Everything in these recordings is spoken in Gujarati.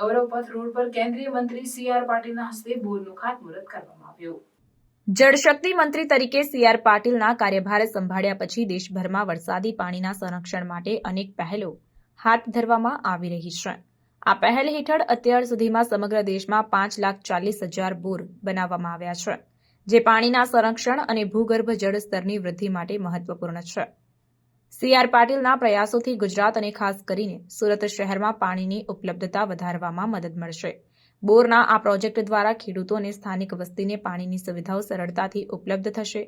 ગૌરવપથ રોડ પર કેન્દ્રીય મંત્રી સી આર પાટીલના હસ્તે બોરનું ખાતમુહૂર્ત કરવામાં આવ્યું. જળશક્તિ મંત્રી તરીકે સી આર પાટીલના કાર્યભાર સંભાળ્યા પછી દેશભરમાં વરસાદી પાણીના સંરક્ષણ માટે અનેક પહેલો હાથ ધરવામાં આવી રહી છે. આ પહેલ હેઠળ અત્યાર સુધીમાં સમગ્ર દેશમાં પાંચ લાખ ચાલીસ હજાર બોર બનાવવામાં આવ્યા છે, જે પાણીના સંરક્ષણ અને ભૂગર્ભ જળ સ્તરની વૃદ્ધિ માટે મહત્વપૂર્ણ છે. સી આર પાટીલના પ્રયાસોથી ગુજરાત અને ખાસ કરીને સુરત શહેરમાં પાણીની ઉપલબ્ધતા વધારવામાં મદદ મળશે. બોરના આ પ્રોજેક્ટ દ્વારા ખેડૂતો અને સ્થાનિક વસ્તીને પાણીની સુવિધાઓ સરળતાથી ઉપલબ્ધ થશે,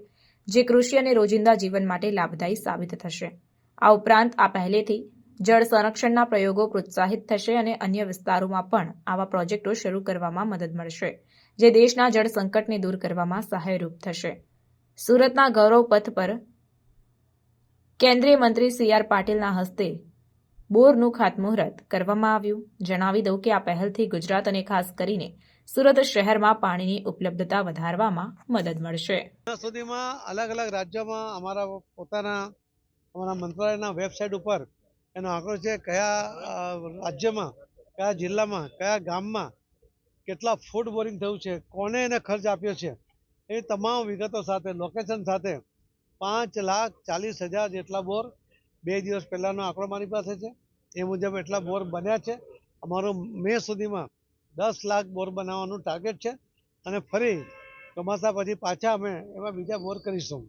જે કૃષિ અને રોજિંદા જીવન માટે લાભદાયી સાબિત થશે. આ ઉપરાંત આ પહેલેથી જળ સંરક્ષણના પ્રયોગો પ્રોત્સાહિત થશે અને અન્ય વિસ્તારોમાં પણ આવા પ્રોજેક્ટો શરૂ કરવામાં મદદ મળશે, જે દેશના જળ સંકટને દૂર કરવામાં સહાયરૂપ થશે. સુરતના ગૌરવ પથ પર કેન્દ્રીય મંત્રી સી આર પાટીલના હસ્તે બોરનું ખાતમુહૂર્ત કરવામાં આવ્યું. જણાવી દઉં કે આ પહેલથી ગુજરાત અને ખાસ કરીને સુરત શહેરમાં પાણીની ઉપલબ્ધતા વધારવામાં મદદ મળશે. સુધીમાં અલગ અલગ રાજ્યોમાં અમારા પોતાના, અમારા મંત્રાલયના વેબસાઇટ ઉપર એનો આંકડો છે કયા રાજ્યમાં, કયા જિલ્લામાં, કયા ગામમાં કેટલા ફૂડ બોરિંગ થયું છે, કોને એને ખર્ચ આપ્યો છે, એ તમામ વિગતો સાથે, લોકેશન સાથે પાંચ લાખ ચાલીસ હજાર જેટલા બોર બે દિવસ પહેલાંનો આંકડો મારી પાસે છે. એ મુજબ એટલા બોર બન્યા છે. અમારું મે સુધીમાં દસ લાખ બોર બનાવવાનું ટાર્ગેટ છે અને ફરી ચોમાસા પછી પાછા અમે એમાં બીજા બોર કરીશું.